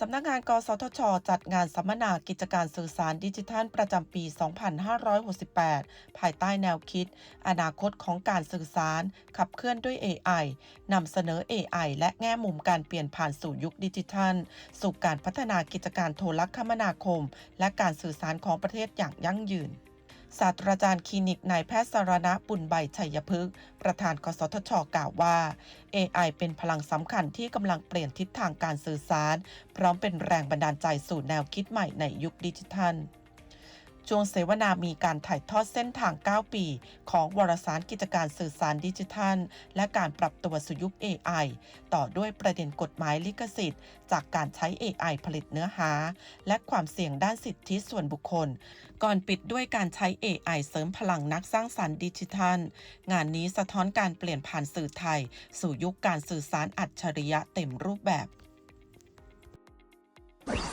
สำนักงานกสทช จัดงานสัมมนากิจการสื่อสารดิจิทัลประจำปี 2568 ภายใต้แนวคิด อนาคตของการสื่อสาร ขับเคลื่อนด้วย AI นำเสนอ AI และแง่มุมการเปลี่ยนผ่านสู่ยุคดิจิทัล สู่การพัฒนากิจการโทรคมนาคม และการสื่อสารของประเทศอย่างยั่งยืน ศาสตราจารย์คลินิกนายแพทย์สารณะบุญใบชัยพฤกษ์ประธานกสทช กล่าวว่า AI เป็นพลังสำคัญที่กำลังเปลี่ยนทิศทางการสื่อสาร พร้อมเป็นแรงบันดาลใจสู่แนวคิดใหม่ในยุคดิจิทัล ช่วงเสวนามีการถ่ายทอดเส้นทาง 9 ปี ของวารสารกิจการสื่อสารดิจิทัล และการปรับตัวสู่ยุค AI ต่อด้วยประเด็นกฎหมายลิขสิทธิ์ จากการใช้ AI ผลิตเนื้อหา และความเสี่ยงด้านสิทธิส่วนบุคคล ก่อนปิดด้วยการใช้ AI เสริมพลังนักสร้างสรรค์ดิจิทัล งานนี้สะท้อนการเปลี่ยนผ่านสื่อไทย สู่ยุคการสื่อสารอัจฉริยะเต็มรูปแบบ